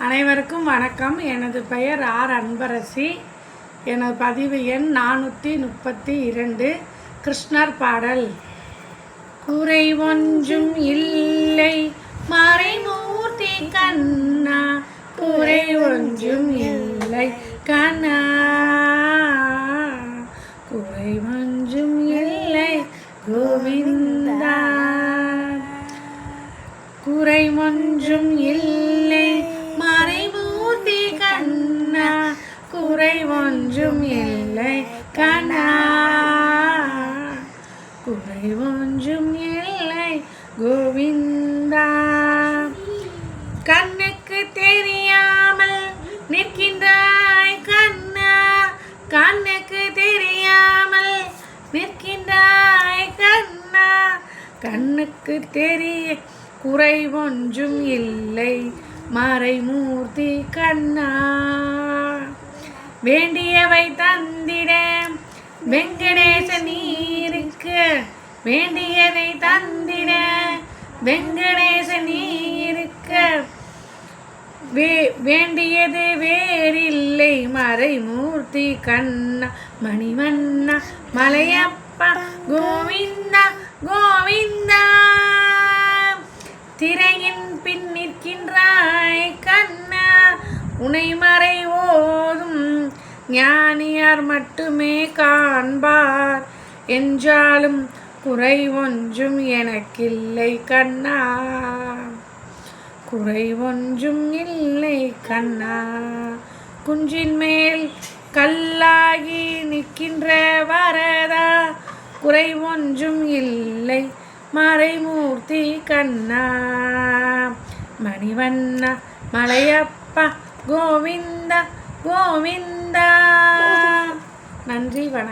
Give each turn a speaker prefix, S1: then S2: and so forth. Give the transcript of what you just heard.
S1: அனைவருக்கும் வணக்கம். எனது பெயர் ஆர். அன்பரசி. எனது பதிவு எண் நானூற்றி முப்பத்தி இரண்டு. கிருஷ்ணர் பாடல். குறை ஒன்றும் இல்லை. மறைமூர்த்தி கண்ணா. குறை ஒன்றும் இல்லை. கண்ணா. குறை ஒன்றும் இல்லை. கோவிந்தா. குறை ஒன்றும் இல்லை. கண்ணா. குறை ஒன்றும் இல்லை கோவிந்தா. கண்ணுக்கு தெரியாமல் நிற்கின்றாய் கண்ணா. கண்ணுக்கு தெரியாமல் நிற்கின்றாய் கண்ணா. கண்ணுக்கு தெரிய குறை ஒன்றும் இல்லை மறைமூர்த்தி கண்ணா. வேண்டியவை தந்திட. வெங்கடேச நீருக்கு வேண்டியதை தந்திட. வெங்கடேச நீருக்கு வே வேண்டியது வேறில்லை. மறைமூர்த்தி கண்ணா மணிவண்ணா மலையப்பா கோவிந்தா கோவிந்தா. திரையின் பின் நிற்கின்றாய் கண்ணா உனை மறை ஞானியார் மட்டுமே காண்பார். என்றாலும் குறை ஒன்றும் எனக்கில்லை கண்ணா. குறை ஒன்றும் இல்லை கண்ணா. குஞ்சின் மேல் கல்லாகி நிற்கின்ற வரதா. குறை ஒன்றும் இல்லை மறைமூர்த்தி கண்ணா. மணிவண்ணா மலையப்பா கோவிந்தா கோவிந்தா. நன்றி வணக்கம்.